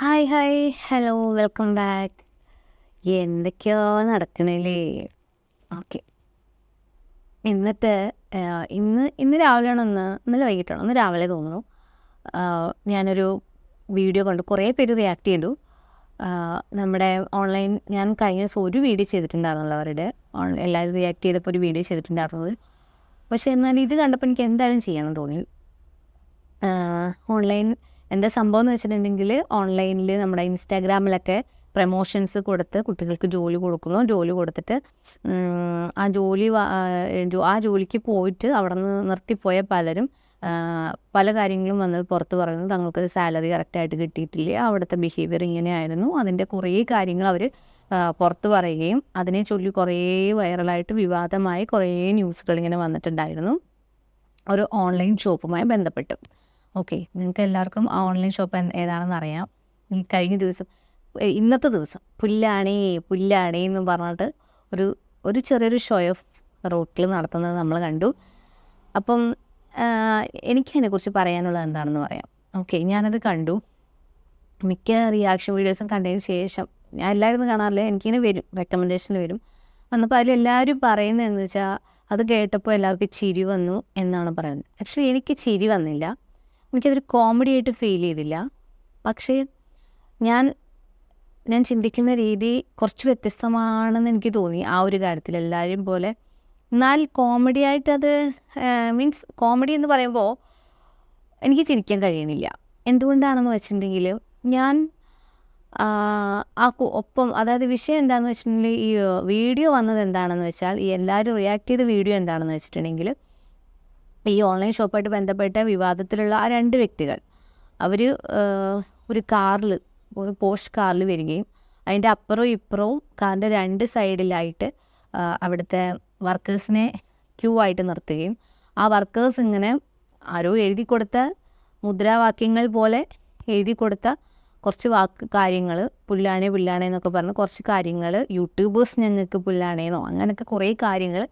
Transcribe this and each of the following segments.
Hi hi hello welcome back എന്തൊക്കെയോ നടക്കണില്ലേ okay ഇന്നത്തെ ഇന്ന് ഇന്ന് രാവിലെയാണ് ഒന്ന് ഇന്നലെ വൈകിട്ടാണ്? ഒന്ന് രാവിലെ തോന്നുന്നു. ഞാനൊരു വീഡിയോ കണ്ടു. കുറേ പേര് റിയാക്ട് ചെയ്തു. നമ്മുടെ ഓൺലൈൻ ഞാൻ കഴിഞ്ഞ ദിവസം ഒരു വീഡിയോ ചെയ്തിട്ടുണ്ടായിരുന്നല്ലോ അവരുടെ. ഓൺലൈൻ എല്ലാവരും റിയാക്ട് ചെയ്തപ്പോൾ ഒരു വീഡിയോ ചെയ്തിട്ടുണ്ടായിരുന്നത്. പക്ഷേ എന്നാൽ ഇത് കണ്ടപ്പോൾ എനിക്ക് എന്തായാലും ചെയ്യണം തോന്നി. ഓൺലൈൻ എന്താ സംഭവം എന്ന് വെച്ചിട്ടുണ്ടെങ്കിൽ ഓൺലൈനിൽ നമ്മുടെ ഇൻസ്റ്റാഗ്രാമിലൊക്കെ പ്രമോഷൻസ് കൊടുത്ത് കുട്ടികൾക്ക് ജോലി കൊടുക്കുന്നു. ജോലി കൊടുത്തിട്ട് ആ ജോലി ആ, ജോലിക്ക് പോയിട്ട് അവിടെ നിന്ന് നിർത്തിപ്പോയ പലരും പല കാര്യങ്ങളും വന്ന് പുറത്ത് പറയുന്നത് തങ്ങൾക്ക് സാലറി കറക്റ്റായിട്ട് കിട്ടിയിട്ടില്ല. അവിടുത്തെ ബിഹേവിയർ ഇങ്ങനെയായിരുന്നു. അതിന്റെ കുറേ കാര്യങ്ങൾ അവർ പുറത്ത് പറയുകയും അതിനെ ചൊല്ലി കുറേ വൈറലായിട്ട് വിവാദമായി കുറേ ന്യൂസുകൾ ഇങ്ങനെ വന്നിട്ടുണ്ടായിരുന്നു. ഒരു ഓൺലൈൻ ഷോപ്പുമായി ബന്ധപ്പെട്ട്. ഓക്കെ നിങ്ങൾക്ക് എല്ലാവർക്കും ഓൺലൈൻ ഷോപ്പ് ഏതാണെന്ന് അറിയാം. കഴിഞ്ഞ ദിവസം ഇന്നത്തെ ദിവസം പുല്ലാണേ പുല്ലാണേ എന്ന് പറഞ്ഞിട്ട് ഒരു ഒരു ചെറിയൊരു ഷോ ഓഫ് റോട്ടിൽ നടത്തുന്നത് നമ്മൾ കണ്ടു. അപ്പം എനിക്ക് അതിനെക്കുറിച്ച് പറയാനുള്ളത് എന്താണെന്ന് പറയാം. ഓക്കെ ഞാനത് കണ്ടു. മിക്ക റിയാക്ഷൻ വീഡിയോസും കണ്ടതിന് ശേഷം ഞാൻ എല്ലാവരും കാണാറില്ല? എനിക്കിങ്ങനെ വരും റെക്കമെൻഡേഷൻ വരും. വന്നപ്പോൾ അതിലെല്ലാവരും പറയുന്നത് എന്ന് വെച്ചാൽ അത് കേട്ടപ്പോൾ എല്ലാവർക്കും ചിരി വന്നു എന്നാണ് പറയുന്നത്. ആക്ച്വലി എനിക്ക് ചിരി വന്നില്ല. എനിക്കതൊരു കോമഡി ആയിട്ട് ഫീൽ ചെയ്തില്ല. പക്ഷേ ഞാൻ ഞാൻ ചിന്തിക്കുന്ന രീതി കുറച്ച് വ്യത്യസ്തമാണെന്ന് എനിക്ക് തോന്നി ആ ഒരു കാര്യത്തിൽ. എല്ലാവരും പോലെ. എന്നാൽ കോമഡി ആയിട്ട് അത് മീൻസ് കോമഡി എന്ന് പറയുമ്പോൾ എനിക്ക് ചിരിക്കാൻ കഴിയണില്ല. എന്തുകൊണ്ടാണെന്ന് വെച്ചിട്ടുണ്ടെങ്കിൽ ഞാൻ ആ, ഒപ്പം അതായത് വിഷയം എന്താണെന്ന് വെച്ചിട്ടുണ്ടെങ്കിൽ ഈ വീഡിയോ വന്നത് എന്താണെന്ന് വെച്ചാൽ ഈ എല്ലാവരും റിയാക്ട് ചെയ്ത വീഡിയോ എന്താണെന്ന് വെച്ചിട്ടുണ്ടെങ്കിൽ ഈ ഓൺലൈൻ ഷോപ്പായിട്ട് ബന്ധപ്പെട്ട വിവാദത്തിലുള്ള ആ രണ്ട് വ്യക്തികൾ. അവർ ഒരു കാറിൽ ഒരു പോസ്റ്റ് കാറിൽ വരികയും അതിന്റെ അപ്പുറവും ഇപ്പുറവും കാറിന്റെ രണ്ട് സൈഡിലായിട്ട് അവിടുത്തെ വർക്കേഴ്സിനെ ക്യൂ ആയിട്ട് നിർത്തുകയും ആ വർക്കേഴ്സ് ഇങ്ങനെ ആരോ എഴുതി കൊടുത്ത മുദ്രാവാക്യങ്ങൾ പോലെ എഴുതി കൊടുത്ത കുറച്ച് വാക്ക് കാര്യങ്ങൾ പുല്ലാണേ പുല്ലാണേ എന്നൊക്കെ പറഞ്ഞ് കുറച്ച് കാര്യങ്ങൾ യൂട്യൂബേഴ്സ് ഞങ്ങൾക്ക് പുല്ലാണേന്നോ അങ്ങനെയൊക്കെ കുറേ കാര്യങ്ങൾ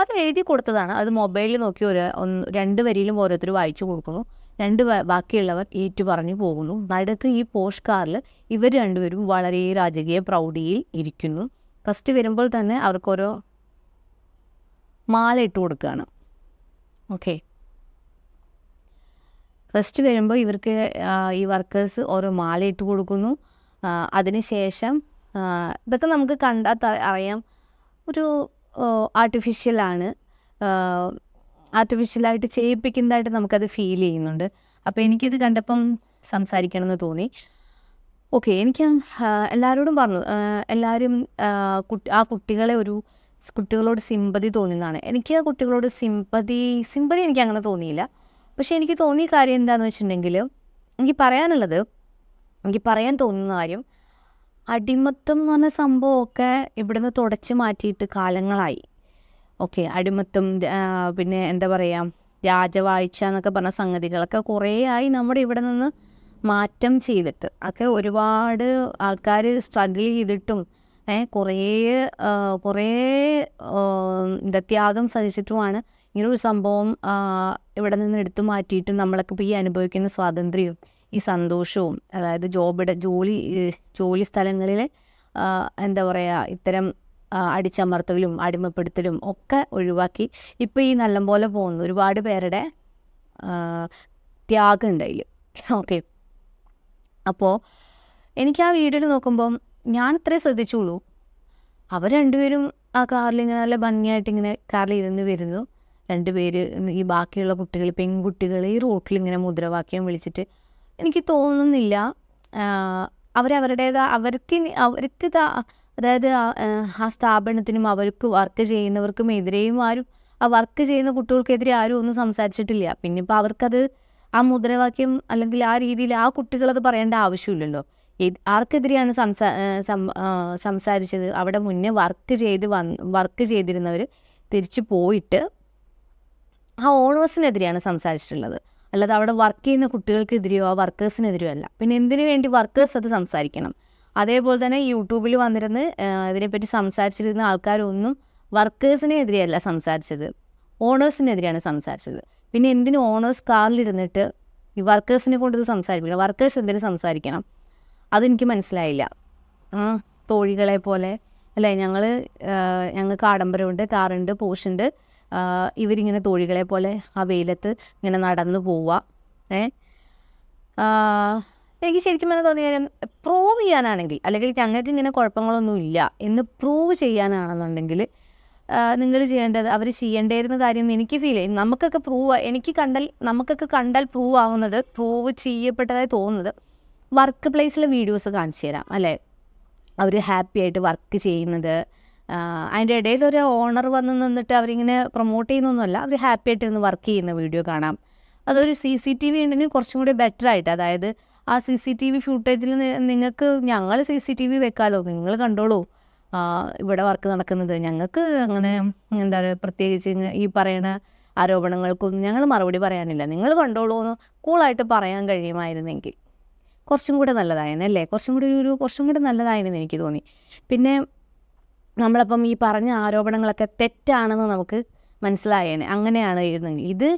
അത് എഴുതി കൊടുത്തതാണ്. അത് മൊബൈലിൽ നോക്കി ഒരു ഒന്ന് രണ്ട് വരിയിലും ഓരോരുത്തർ വായിച്ചു കൊടുക്കുന്നു. രണ്ട് ബാക്കിയുള്ളവർ ഏറ്റു പറഞ്ഞു പോകുന്നു. നടുക്ക് ഈ പോസ്റ്റ് കാറിൽ ഇവർ രണ്ടുപേരും വളരെ രാജകീയ പ്രൗഢിയിൽ ഇരിക്കുന്നു. ഫസ്റ്റ് വരുമ്പോൾ തന്നെ അവർക്കൊരു മാല ഇട്ട് കൊടുക്കുകയാണ്. ഓക്കെ. ഫസ്റ്റ് വരുമ്പോൾ ഇവർക്ക് ഈ വർക്കേഴ്സ് ഓരോ മാല ഇട്ട് കൊടുക്കുന്നു. അതിനുശേഷം ഇതൊക്കെ നമുക്ക് കണ്ടാൽ അറിയാം. ഒരു ആർട്ടിഫിഷ്യലാണ് ആർട്ടിഫിഷ്യലായിട്ട് ചെയ്യിപ്പിക്കുന്നതായിട്ട് നമുക്കത് ഫീൽ ചെയ്യുന്നുണ്ട്. അപ്പോൾ എനിക്കിത് കണ്ടപ്പം സംസാരിക്കണം എന്ന് തോന്നി. ഓക്കെ എനിക്ക് എല്ലാവരോടും പറഞ്ഞു എല്ലാവരും ആ കുട്ടികളെ ഒരു കുട്ടികളോട് സിമ്പതി തോന്നുന്നതാണ്. എനിക്ക് ആ കുട്ടികളോട് സിമ്പതി സിമ്പതി എനിക്ക് അങ്ങനെ തോന്നിയില്ല. പക്ഷെ എനിക്ക് തോന്നിയ കാര്യം എന്താണെന്ന് വെച്ചിട്ടുണ്ടെങ്കിൽ എനിക്ക് പറയാനുള്ളത് എനിക്ക് പറയാൻ തോന്നുന്ന കാര്യം അടിമത്തം എന്ന് പറഞ്ഞ സംഭവമൊക്കെ ഇവിടുന്ന് തുടച്ചു മാറ്റിയിട്ട് കാലങ്ങളായി. ഓക്കെ അടിമത്തം പിന്നെ എന്താ പറയുക രാജവാഴ്ച എന്നൊക്കെ പറഞ്ഞ സംഗതികളൊക്കെ കുറേ ആയി നമ്മുടെ ഇവിടെ നിന്ന് മാറ്റം ചെയ്തിട്ട്. ഒക്കെ ഒരുപാട് ആൾക്കാർ സ്ട്രഗിൾ ചെയ്തിട്ടും കുറേ കുറേ എന്താ ത്യാഗം സഹിച്ചിട്ടുമാണ് ഇങ്ങനൊരു സംഭവം ഇവിടെ നിന്ന് എടുത്തു മാറ്റിയിട്ടും നമ്മളൊക്കെ ഇപ്പോൾ ഈ അനുഭവിക്കുന്ന സ്വാതന്ത്ര്യവും. ഈ സന്തോഷവും അതായത് ജോബിടെ ജോലി ജോലി സ്ഥലങ്ങളിൽ എന്താ പറയുക ഇത്തരം അടിച്ചമർത്തലും അടിമപ്പെടുത്തലും ഒക്കെ ഒഴിവാക്കി ഇപ്പോൾ ഈ നല്ലപോലെ പോകുന്നു. ഒരുപാട് പേരുടെ ത്യാഗം ഉണ്ട് അതിൽ ഓക്കെ. അപ്പോൾ എനിക്ക് ആ വീഡിയോയിൽ നോക്കുമ്പം ഞാൻ ഇത്രേ ശ്രദ്ധിച്ചുള്ളൂ. അവർ രണ്ടുപേരും ആ കാറിൽ ഇങ്ങനെ നല്ല ഭംഗിയായിട്ട് ഇങ്ങനെ കാറിൽ ഇരുന്ന് വരുന്നു. രണ്ടുപേര് ഈ ബാക്കിയുള്ള കുട്ടികൾ പെൺകുട്ടികൾ ഈ റോട്ടിൽ ഇങ്ങനെ മുദ്രാവാക്യം വിളിച്ചിട്ട് എനിക്ക് തോന്നുന്നില്ല. അവരവരുടേത് അവർക്ക് അവർക്ക് അതായത് ആ, സ്ഥാപനത്തിനും അവർക്ക് വർക്ക് ചെയ്യുന്നവർക്കും എതിരെയും ആരും ആ വർക്ക് ചെയ്യുന്ന കുട്ടികൾക്കെതിരെ ആരും ഒന്നും സംസാരിച്ചിട്ടില്ല. പിന്നെ ഇപ്പോൾ അവർക്കത് ആ മുദ്രാവാക്യം അല്ലെങ്കിൽ ആ രീതിയിൽ ആ കുട്ടികളത് പറയേണ്ട ആവശ്യമില്ലല്ലോ. ആർക്കെതിരെയാണ് സംസാ സംസാരിച്ചത്? അവിടെ മുന്നേ വർക്ക് ചെയ്ത് വന്ന് വർക്ക് ചെയ്തിരുന്നവർ തിരിച്ചു പോയിട്ട് ആ ഓണേഴ്സിനെതിരെയാണ് സംസാരിച്ചിട്ടുള്ളത്. അല്ലാതെ അവിടെ വർക്ക് ചെയ്യുന്ന കുട്ടികൾക്കെതിരെയോ ആ വർക്കേഴ്സിനെതിരെയോ അല്ല. പിന്നെ എന്തിനു വേണ്ടി വർക്കേഴ്സ് അത് സംസാരിക്കണം? അതേപോലെ തന്നെ യൂട്യൂബിൽ വന്നിരുന്ന് ഇതിനെപ്പറ്റി സംസാരിച്ചിരുന്ന ആൾക്കാരൊന്നും വർക്കേഴ്സിനെതിരെയല്ല സംസാരിച്ചത്. ഓണേഴ്സിനെതിരെയാണ് സംസാരിച്ചത്. പിന്നെ എന്തിനു ഓണേഴ്സ് കാറിലിരുന്നിട്ട് ഈ വർക്കേഴ്സിനെ കൊണ്ട് സംസാരിക്കണം വർക്കേഴ്സ് എന്തിനു സംസാരിക്കണം? അതെനിക്ക് മനസ്സിലായില്ല. തോഴികളെ പോലെ. അല്ലേ? ഞങ്ങൾ ഞങ്ങൾക്ക് ആഡംബരമുണ്ട് കാറുണ്ട് പോഷുണ്ട്. ഇവരിങ്ങനെ തോഴികളെ പോലെ ആ വെയിലത്ത് ഇങ്ങനെ നടന്നു പോവുക. ഏ? എനിക്ക് ശരിക്കും പറഞ്ഞാൽ തോന്നിയ കാര്യം പ്രൂവ് ചെയ്യാനാണെങ്കിൽ അല്ലെങ്കിൽ ഞങ്ങൾക്ക് ഇങ്ങനെ കുഴപ്പങ്ങളൊന്നും ഇല്ല എന്ന് പ്രൂവ് ചെയ്യാനാണെന്നുണ്ടെങ്കിൽ നിങ്ങൾ ചെയ്യേണ്ടത് അവർ ചെയ്യേണ്ടിയിരുന്ന കാര്യം എനിക്ക് ഫീൽ ചെയ്യും. നമുക്കൊക്കെ പ്രൂവ് എനിക്ക് കണ്ടാൽ നമുക്കൊക്കെ കണ്ടാൽ പ്രൂവ് ആവുന്നത് പ്രൂവ് ചെയ്യപ്പെട്ടതായി തോന്നുന്നത് വർക്ക് പ്ലേസിലെ വീഡിയോസ് കാണിച്ചു തരാം അല്ലേ? അവർ ഹാപ്പി ആയിട്ട് വർക്ക് ചെയ്യുന്നത് അതിന്റെ ഇടയിൽ ഒരു ഓണർ വന്ന് നിന്നിട്ട് അവരിങ്ങനെ പ്രൊമോട്ട് ചെയ്യുന്നൊന്നുമല്ല. അവർ ഹാപ്പി ആയിട്ട് നിന്ന് വർക്ക് ചെയ്യുന്ന വീഡിയോ കാണാം. അതൊരു സി സി ടി വി ഉണ്ടെങ്കിൽ കുറച്ചും കൂടി ബെറ്റർ ആയിട്ട്. അതായത് ആ സി സി ടി വി ഫുട്ടേജിൽ നിങ്ങൾക്ക് ഞങ്ങൾ സി സി ടി വി വെക്കാമല്ലോ നിങ്ങൾ കണ്ടോളൂ. ഇവിടെ വർക്ക് നടക്കുന്നത്. ഞങ്ങൾക്ക് അങ്ങനെ എന്താ പറയുക പ്രത്യേകിച്ച് ഈ പറയുന്ന ആരോപണങ്ങൾക്കൊന്നും ഞങ്ങൾ മറുപടി പറയാനില്ല. നിങ്ങൾ കണ്ടോളൂ എന്ന് കൂളായിട്ട് പറയാൻ കഴിയുമായിരുന്നെങ്കിൽ. കുറച്ചും കൂടെ നല്ലതായിരുന്നു അല്ലേ കുറച്ചും കൂടി ഒരു കുറച്ചും കൂടി നല്ലതായിരുന്നു എനിക്ക് തോന്നി. പിന്നെ നമ്മളപ്പം ഈ പറഞ്ഞ ആരോപണങ്ങളൊക്കെ തെറ്റാണെന്ന് നമുക്ക് മനസ്സിലായേനെ. അങ്ങനെയാണ് ഇരുന്നെങ്കിൽ ഇത്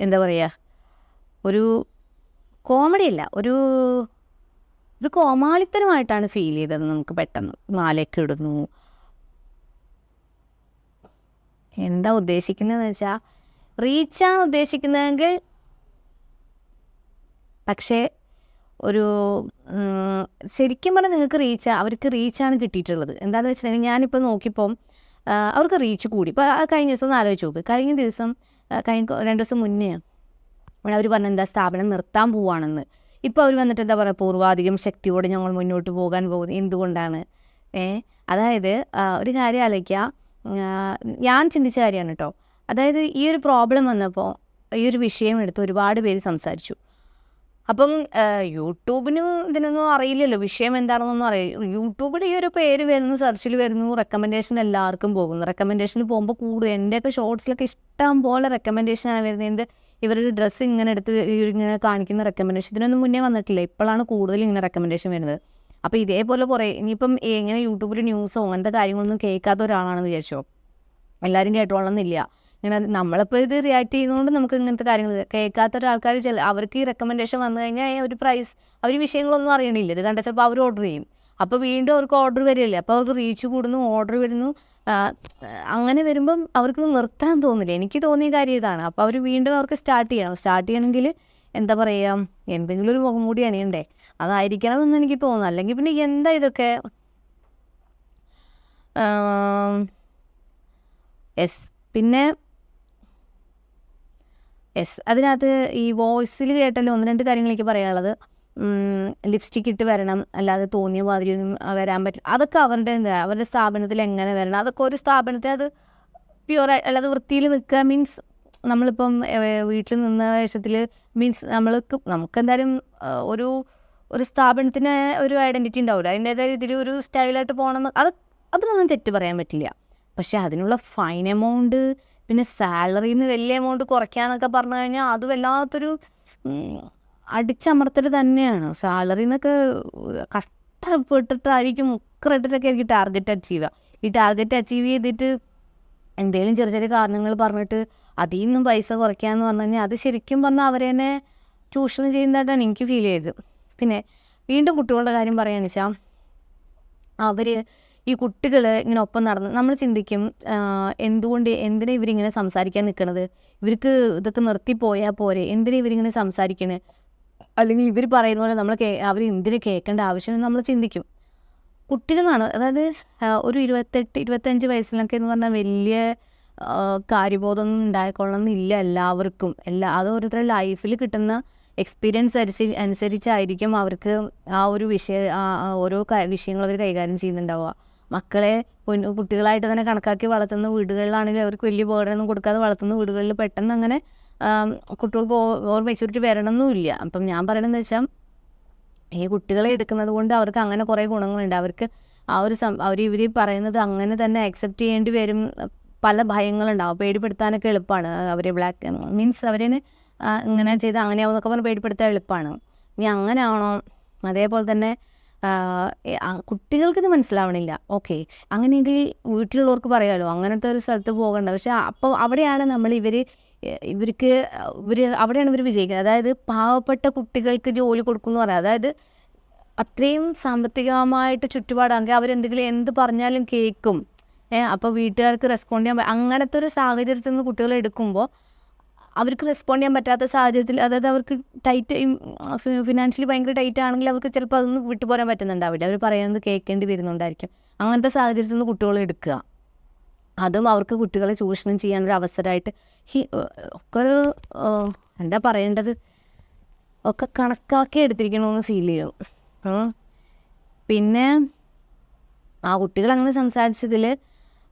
എന്താ പറയുക ഒരു കോമഡി അല്ല ഒരു ഒരു കോമാളിത്തരമായിട്ടാണ് ഫീൽ ചെയ്തത് നമുക്ക് പെട്ടെന്ന്. മാലയൊക്കെ ഇടുന്നു. എന്താ ഉദ്ദേശിക്കുന്നതെന്ന് വെച്ചാൽ റീച്ചാണ് ഉദ്ദേശിക്കുന്നതെങ്കിൽ പക്ഷേ ഒരു ശരിക്കും പറഞ്ഞാൽ നിങ്ങൾക്ക് റീച്ച് അവർക്ക് റീച്ചാണ് കിട്ടിയിട്ടുള്ളത്. എന്താണെന്ന് വെച്ചിട്ടുണ്ടെങ്കിൽ ഞാനിപ്പോൾ നോക്കിയപ്പം അവർക്ക് റീച്ച് കൂടി. ഇപ്പോൾ കഴിഞ്ഞ ദിവസം ഒന്ന് ആലോചിച്ച് നോക്ക്. കഴിഞ്ഞ ദിവസം കഴിഞ്ഞ രണ്ട് ദിവസം മുന്നേ അവർ പറഞ്ഞ എന്താ സ്ഥാപനം നിർത്താൻ പോവാണെന്ന്. ഇപ്പോൾ അവർ വന്നിട്ട് എന്താ പറയുക പൂർവാധികം ശക്തിയോടെ ഞങ്ങൾ മുന്നോട്ട് പോകാൻ പോകുന്നത് എന്തുകൊണ്ടാണ്? ഏ അതായത് ഒരു കാര്യം ആലോചിക്കുക ഞാൻ ചിന്തിച്ച കാര്യമാണ് കേട്ടോ അതായത് ഈ ഒരു പ്രോബ്ലം വന്നപ്പോൾ ഈ ഒരു വിഷയം എടുത്ത് ഒരുപാട് പേര് സംസാരിച്ചു. അപ്പം യൂട്യൂബിന് ഇതിനൊന്നും അറിയില്ലല്ലോ. വിഷയം എന്താണെന്നൊന്നും അറിയില്ല യൂട്യൂബിൽ ഈ ഒരു പേര് വരുന്നു സെർച്ചിൽ വരുന്നു റെക്കമെൻഡേഷൻ എല്ലാവർക്കും പോകുന്നു. റെക്കമെൻഡേഷനിൽ പോകുമ്പോൾ കൂടുതൽ എന്റെയൊക്കെ ഷോർട്സിലൊക്കെ ഇഷ്ടം പോലെ റെക്കമെൻഡേഷനാണ് വരുന്നത്. എന്ത് ഇവരുടെ ഡ്രസ്സ് ഇങ്ങനെ എടുത്ത് ഇങ്ങനെ കാണിക്കുന്ന റെക്കമെൻഡേഷൻ ഇതിനൊന്നും മുന്നേ വന്നിട്ടില്ല. ഇപ്പോഴാണ് കൂടുതൽ ഇങ്ങനെ റെക്കമെൻഡേഷൻ വരുന്നത്. അപ്പോൾ ഇതേപോലെ കുറേ ഇനിയിപ്പം എങ്ങനെ യൂട്യൂബിൽ ന്യൂസോ അങ്ങനത്തെ കാര്യങ്ങളൊന്നും കേൾക്കാത്ത ഒരാളാണെന്ന് വിചാരിച്ചോ? എല്ലാവരും കേട്ടോളന്നില്ല ഇങ്ങനെ നമ്മളിപ്പോൾ ഇത് റിയാക്ട് ചെയ്യുന്നതുകൊണ്ട് നമുക്ക് ഇങ്ങനത്തെ കാര്യങ്ങൾ കേൾക്കാത്ത ഒരാൾക്കാർ ചില അവർക്ക് ഈ റെക്കമെൻഡേഷൻ വന്നു കഴിഞ്ഞാൽ ഒരു പ്രൈസ് അവർ വിഷയങ്ങളൊന്നും അറിയണില്ല. ഇത് കണ്ട ചിലപ്പോൾ അവർ ഓർഡർ ചെയ്യും. അപ്പോൾ വീണ്ടും അവർക്ക് ഓർഡർ വരില്ലേ അപ്പോൾ അവർക്ക് റീച്ച് കൂടുന്നു ഓർഡർ വരുന്നു. അങ്ങനെ വരുമ്പം അവർക്ക് നിർത്താൻ തോന്നില്ല. എനിക്ക് തോന്നിയ കാര്യം ഇതാണ്. അപ്പോൾ അവർ വീണ്ടും അവർക്ക് സ്റ്റാർട്ട് ചെയ്യണം. സ്റ്റാർട്ട് ചെയ്യണമെങ്കിൽ എന്താ പറയുക എന്തെങ്കിലും ഒരു മുഖം മൂടി അണിയണ്ടേ? അതായിരിക്കണം എന്നൊന്നും എനിക്ക് തോന്നുന്നു. അല്ലെങ്കിൽ പിന്നെ എന്താ ഇതൊക്കെ? എസ് പിന്നെ യെസ് അതിനകത്ത് ഈ വോയിസിൽ കേട്ടല്ലോ ഒന്ന് രണ്ട് കാര്യങ്ങൾ എനിക്ക് പറയാനുള്ളത് ലിപ്സ്റ്റിക് ഇട്ട് വരണം. അല്ലാതെ തോന്നിയ മാതിരിയൊന്നും വരാൻ പറ്റില്ല. അതൊക്കെ അവരുടെ എന്താ അവരുടെ സ്ഥാപനത്തിൽ എങ്ങനെ വരണം? അതൊക്കെ ഒരു സ്ഥാപനത്തിൽ അത് പ്യുവറായി അല്ലാതെ വൃത്തിയിൽ നിൽക്കുക മീൻസ് നമ്മളിപ്പം വീട്ടിൽ നിന്ന വേഷത്തിൽ മീൻസ് നമ്മൾക്ക് നമുക്കെന്തായാലും ഒരു ഒരു സ്ഥാപനത്തിന് ഒരു ഐഡന്റിറ്റി ഉണ്ടാവില്ല. അതിന്റേതായ രീതിയിൽ ഒരു സ്റ്റൈലായിട്ട് പോകണം. അത് അതിനൊന്നും തെറ്റ് പറയാൻ പറ്റില്ല. പക്ഷെ അതിനുള്ള ഫൈൻ എമൗണ്ട് പിന്നെ സാലറിയിൽ നിന്ന് വലിയ എമൗണ്ട് കുറയ്ക്കാന്നൊക്കെ പറഞ്ഞു കഴിഞ്ഞാൽ അത് വല്ലാത്തൊരു അടിച്ചമർത്തൽ തന്നെയാണ്. സാലറി എന്നൊക്കെ കഷ്ടപ്പെട്ടിട്ടായിരിക്കും മുക്കറിട്ടിട്ടൊക്കെ ആയിരിക്കും ടാർഗറ്റ് അച്ചീവ് ചെയ്യുക ഈ ടാർഗറ്റ് അച്ചീവ് ചെയ്തിട്ട് എന്തെങ്കിലും ചെറിയ ചെറിയ കാരണങ്ങൾ പറഞ്ഞിട്ട് അതിൽ നിന്നും പൈസ കുറയ്ക്കാന്ന് പറഞ്ഞു കഴിഞ്ഞാൽ അത് ശരിക്കും പറഞ്ഞാൽ അവരെ തന്നെ ചൂഷണം ചെയ്യുന്നതായിട്ടാണ് എനിക്ക് ഫീൽ ചെയ്തത്. പിന്നെ വീണ്ടും കുട്ടികളുടെ കാര്യം പറയുകയാണെന്ന് വെച്ചാൽ അവർ ഈ കുട്ടികൾ ഇങ്ങനെ ഒപ്പം നടന്ന് നമ്മൾ ചിന്തിക്കും എന്തുകൊണ്ട് എന്തിനാ ഇവരിങ്ങനെ സംസാരിക്കാൻ നിൽക്കണത് ഇവർക്ക് ഇതൊക്കെ നിർത്തിപ്പോയാൽ പോരെ? എന്തിനാ ഇവരിങ്ങനെ സംസാരിക്കണേ? അല്ലെങ്കിൽ ഇവർ പറയുന്ന പോലെ നമ്മൾ കേ അവർ എന്തിനു കേൾക്കേണ്ട ആവശ്യം നമ്മൾ ചിന്തിക്കും. കുട്ടികളാണ് അതായത് ഒരു ഇരുപത്തെട്ട് ഇരുപത്തഞ്ച് വയസ്സിലൊക്കെ എന്ന് പറഞ്ഞാൽ വലിയ കാര്യബോധമൊന്നും ഉണ്ടായിക്കൊള്ളണമെന്നില്ല എല്ലാവർക്കും. എല്ലാ അത് ഓരോരുത്തരുടെ ലൈഫിൽ കിട്ടുന്ന എക്സ്പീരിയൻസ് അനുസരി അനുസരിച്ചായിരിക്കും അവർക്ക് ആ ഒരു വിഷയ ഓരോ വിഷയങ്ങൾ അവർ കൈകാര്യം ചെയ്യുന്നുണ്ടാവുക. മക്കളെ കുട്ടികളായിട്ട് തന്നെ കണക്കാക്കി വളർത്തുന്ന വീടുകളിലാണെങ്കിൽ അവർക്ക് വലിയ ബോർഡൊന്നും കൊടുക്കാതെ വളർത്തുന്ന വീടുകളിൽ പെട്ടെന്ന് അങ്ങനെ കുട്ടികൾക്ക് ഓവർ മെച്ചൂരിറ്റി വരണമെന്നുമില്ല. അപ്പം ഞാൻ പറയണമെന്ന് വെച്ചാൽ ഈ കുട്ടികളെ എടുക്കുന്നത് കൊണ്ട് അവർക്ക് അങ്ങനെ കുറേ ഗുണങ്ങളുണ്ട്. അവർക്ക് ആ ഒരു സം അവർ ഇവർ പറയുന്നത് അങ്ങനെ തന്നെ അക്സെപ്റ്റ് ചെയ്യേണ്ടി വരും പല ഭയങ്ങളുണ്ടാവും പേടിപ്പെടുത്താനൊക്കെ എളുപ്പമാണ് അവരെ ബ്ലാക്ക് മീൻസ് അവരെ ഇങ്ങനെ ചെയ്ത് അങ്ങനെയാവുന്നൊക്കെ പറഞ്ഞ് പേടിപ്പെടുത്താൻ എളുപ്പമാണ് ഇനി അങ്ങനെ ആണോ അതേപോലെ തന്നെ കുട്ടികൾക്കിത് മനസ്സിലാവണില്ല. ഓക്കെ അങ്ങനെയെങ്കിൽ വീട്ടിലുള്ളവർക്ക് പറയാമല്ലോ അങ്ങനത്തെ ഒരു സ്ഥലത്ത് പോകണ്ട. പക്ഷെ അപ്പോൾ അവിടെയാണ് നമ്മൾ ഇവർ ഇവർക്ക് ഇവർ അവിടെയാണ് ഇവർ വിജയിക്കുന്നത്. അതായത് പാവപ്പെട്ട കുട്ടികൾക്ക് ജോലി കൊടുക്കുന്നു പറയാം. അതായത് അത്രയും സാമ്പത്തികമായിട്ട് ചുറ്റുപാടാണെങ്കിൽ അവരെന്തെങ്കിലും എന്ത് പറഞ്ഞാലും കേൾക്കും. ഏഹ് അപ്പോൾ വീട്ടുകാർക്ക് റെസ്പോണ്ട് ചെയ്യാൻ അങ്ങനത്തെ ഒരു സാഹചര്യത്തിൽ നിന്ന് കുട്ടികളെ എടുക്കുമ്പോൾ അവർക്ക് റെസ്പോണ്ട് ചെയ്യാൻ പറ്റാത്ത സാഹചര്യത്തിൽ അതായത് അവർക്ക് ടൈറ്റ് ഫിനാൻഷ്യലി ഭയങ്കര ടൈറ്റ് ആണെങ്കിൽ അവർക്ക് ചിലപ്പോൾ അതൊന്നും വിട്ടുപോരാൻ പറ്റുന്നുണ്ടാവില്ല. അവർ പറയുന്നത് കേൾക്കേണ്ടി വരുന്നുണ്ടായിരിക്കും. അങ്ങനത്തെ സാഹചര്യത്തിൽ നിന്ന് കുട്ടികളെ എടുക്കുക. അതും അവർക്ക് കുട്ടികളെ ചൂഷണം ചെയ്യാനൊരു അവസരമായിട്ട് ഹി ഒക്കെ ഒരു എന്താ പറയേണ്ടത്? ഒക്കെ കണക്കാക്കി എടുത്തിരിക്കണമെന്ന് ഫീൽ ചെയ്യും. പിന്നെ ആ കുട്ടികൾ അങ്ങനെ സംസാരിച്ചതിൽ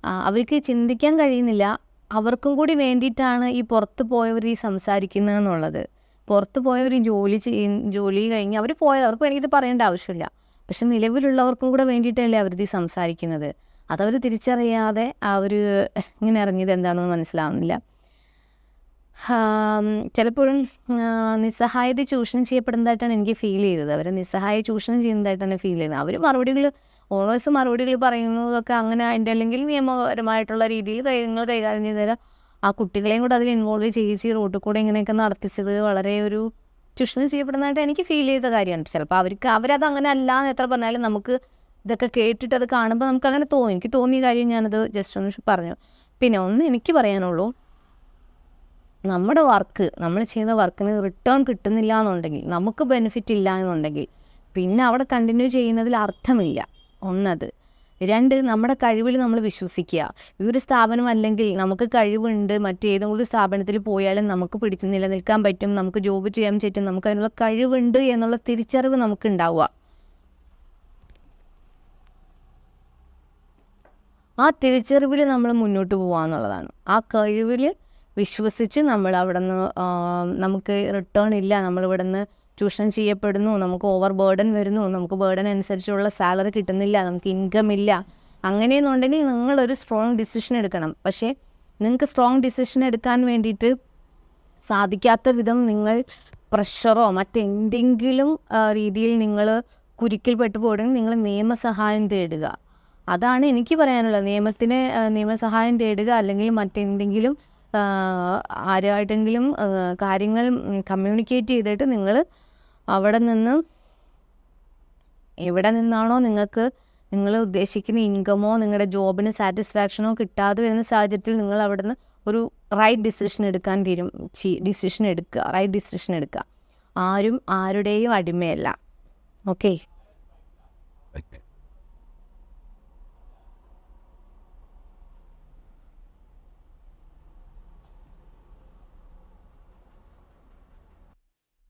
അവർക്ക് ചിന്തിക്കാൻ കഴിയുന്നില്ല. അവർക്കും കൂടി വേണ്ടിയിട്ടാണ് ഈ പുറത്ത് പോയവർ ഈ സംസാരിക്കുന്നതെന്നുള്ളത്. പുറത്ത് പോയവർ ജോലി ചെയ് ജോലി കഴിഞ്ഞ് അവർ പോയത് അവർക്ക് എനിക്കിത് പറയേണ്ട ആവശ്യമില്ല. പക്ഷെ നിലവിലുള്ളവർക്കും കൂടെ വേണ്ടിയിട്ടല്ലേ അവരിത് സംസാരിക്കുന്നത്. അതവർ തിരിച്ചറിയാതെ അവർ ഇങ്ങനെ ഇറങ്ങിയത് എന്താണെന്ന് മനസ്സിലാവുന്നില്ല. ചിലപ്പോഴും നിസ്സഹായത ചൂഷണം ചെയ്യപ്പെടുന്നതായിട്ടാണ് എനിക്ക് ഫീൽ ചെയ്തത്. അവരെ നിസ്സഹായ ചൂഷണം ചെയ്യുന്നതായിട്ടാണ് ഫീൽ ചെയ്യുന്നത്. അവർ മറുപടികൾ ഓണേഴ്സ് മറുപടികൾ പറയുന്നതൊക്കെ അങ്ങനെ അതിന്റെ അല്ലെങ്കിൽ നിയമപരമായിട്ടുള്ള രീതിയിൽ കാര്യങ്ങൾ കൈകാര്യം ചെയ്ത് തരാം. ആ കുട്ടികളെയും കൂടെ അതിൽ ഇൻവോൾവ് ചെയ്യിച്ച് റോട്ടിൽ കൂടെ ഇങ്ങനെയൊക്കെ നടത്തിച്ചത് വളരെ ഒരു ചൂഷണം ചെയ്യപ്പെടുന്നതായിട്ട് എനിക്ക് ഫീൽ ചെയ്ത കാര്യമാണ്. ചിലപ്പോൾ അവർക്ക് അവരത് അങ്ങനെ അല്ല എന്ന് എത്ര പറഞ്ഞാലും നമുക്ക് ഇതൊക്കെ കേട്ടിട്ട് അത് കാണുമ്പോൾ നമുക്ക് അങ്ങനെ തോന്നി. എനിക്ക് തോന്നിയ കാര്യം ഞാനത് ജസ്റ്റ് ഒന്ന് പറഞ്ഞു. പിന്നെ ഒന്ന് എനിക്ക് പറയാനുള്ളൂ നമ്മുടെ വർക്ക് നമ്മൾ ചെയ്യുന്ന വർക്കിന് റിട്ടേൺ കിട്ടുന്നില്ല എന്നുണ്ടെങ്കിൽ നമുക്ക് ബെനിഫിറ്റ് ഇല്ല എന്നുണ്ടെങ്കിൽ പിന്നെ അവിടെ കണ്ടിന്യൂ ചെയ്യുന്നതിൽ അർത്ഥമില്ല. ഒന്നത് രണ്ട് നമ്മുടെ കഴിവിൽ നമ്മൾ വിശ്വസിക്കുക. ഈ ഒരു സ്ഥാപനം അല്ലെങ്കിൽ നമുക്ക് കഴിവുണ്ട് മറ്റേതെങ്കിലും സ്ഥാപനത്തിൽ പോയാലും നമുക്ക് പിടിച്ച് നിലനിൽക്കാൻ പറ്റും നമുക്ക് ജോബ് ചെയ്യാൻ പറ്റും നമുക്ക് അതിനുള്ള കഴിവുണ്ട് എന്നുള്ള തിരിച്ചറിവ് നമുക്ക് ഉണ്ടാവുക ആ തിരിച്ചറിവിൽ നമ്മൾ മുന്നോട്ട് പോകുക എന്നുള്ളതാണ്. ആ കഴിവിൽ വിശ്വസിച്ച് നമ്മൾ അവിടെ നിന്ന് നമുക്ക് റിട്ടേൺ ഇല്ല നമ്മൾ ഇവിടെ നിന്ന് ചൂഷണം ചെയ്യപ്പെടുന്നു നമുക്ക് ഓവർ ബേർഡൻ വരുന്നു നമുക്ക് ബേർഡൻ അനുസരിച്ചുള്ള സാലറി കിട്ടുന്നില്ല നമുക്ക് ഇൻകം ഇല്ല. അങ്ങനെയെന്നുണ്ടെങ്കിൽ നിങ്ങളൊരു സ്ട്രോങ് ഡിസിഷൻ എടുക്കണം. പക്ഷേ നിങ്ങൾക്ക് സ്ട്രോങ് ഡിസിഷൻ എടുക്കാൻ വേണ്ടിയിട്ട് സാധിക്കാത്ത വിധം നിങ്ങൾ പ്രഷറോ മറ്റെന്തെങ്കിലും രീതിയിൽ നിങ്ങൾ കുരുക്കിൽപ്പെട്ടു പോകണമെങ്കിൽ നിങ്ങൾ നിയമസഹായം തേടുക. അതാണ് എനിക്ക് പറയാനുള്ളത്. നിയമത്തിന് നിയമസഹായം തേടുക അല്ലെങ്കിൽ മറ്റെന്തെങ്കിലും ആരുമായിട്ടെങ്കിലും കാര്യങ്ങൾ കമ്മ്യൂണിക്കേറ്റ് ചെയ്തിട്ട് നിങ്ങൾ അവിടെ നിന്ന് എവിടെ നിന്നാണോ നിങ്ങൾക്ക് നിങ്ങൾ ഉദ്ദേശിക്കുന്ന ഇൻകമോ നിങ്ങളുടെ ജോബിന് സാറ്റിസ്ഫാക്ഷനോ കിട്ടാതെ വരുന്ന സാഹചര്യത്തിൽ നിങ്ങൾ അവിടെ നിന്ന് ഒരു റൈറ്റ് ഡിസിഷൻ എടുക്കാൻ തീരും. ഡിസിഷൻ എടുക്കുക. റൈറ്റ് ഡിസിഷൻ എടുക്കുക. ആരും ആരുടെയും അടിമയല്ല. ഓക്കെ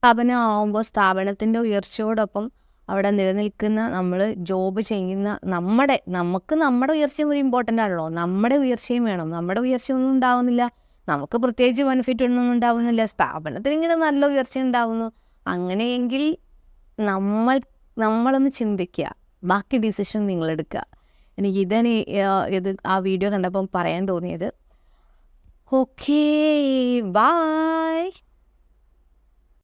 സ്ഥാപനം ആവുമ്പോൾ സ്ഥാപനത്തിന്റെ ഉയർച്ചയോടൊപ്പം അവിടെ നിലനിൽക്കുന്ന നമ്മൾ ജോബ് ചെയ്യുന്ന നമ്മുടെ നമുക്ക് നമ്മുടെ ഉയർച്ചയും ഒരു ഇമ്പോർട്ടന്റ് ആണല്ലോ. നമ്മുടെ ഉയർച്ചയും വേണം. നമ്മുടെ ഉയർച്ചയൊന്നും ഉണ്ടാവുന്നില്ല. നമുക്ക് പ്രത്യേകിച്ച് ബെനിഫിറ്റ് ഒന്നും ഉണ്ടാവുന്നില്ല. സ്ഥാപനത്തിന് ഇങ്ങനെ നല്ല ഉയർച്ച ഉണ്ടാവുന്നു. അങ്ങനെയെങ്കിൽ നമ്മൾ നമ്മളൊന്ന് ചിന്തിക്കുക. ബാക്കി ഡിസിഷൻ നിങ്ങൾ എടുക്കുക എനിക്ക് ഇതാണ് ഇത് ആ വീഡിയോ കണ്ടപ്പം പറയാൻ തോന്നിയത്. Okay bye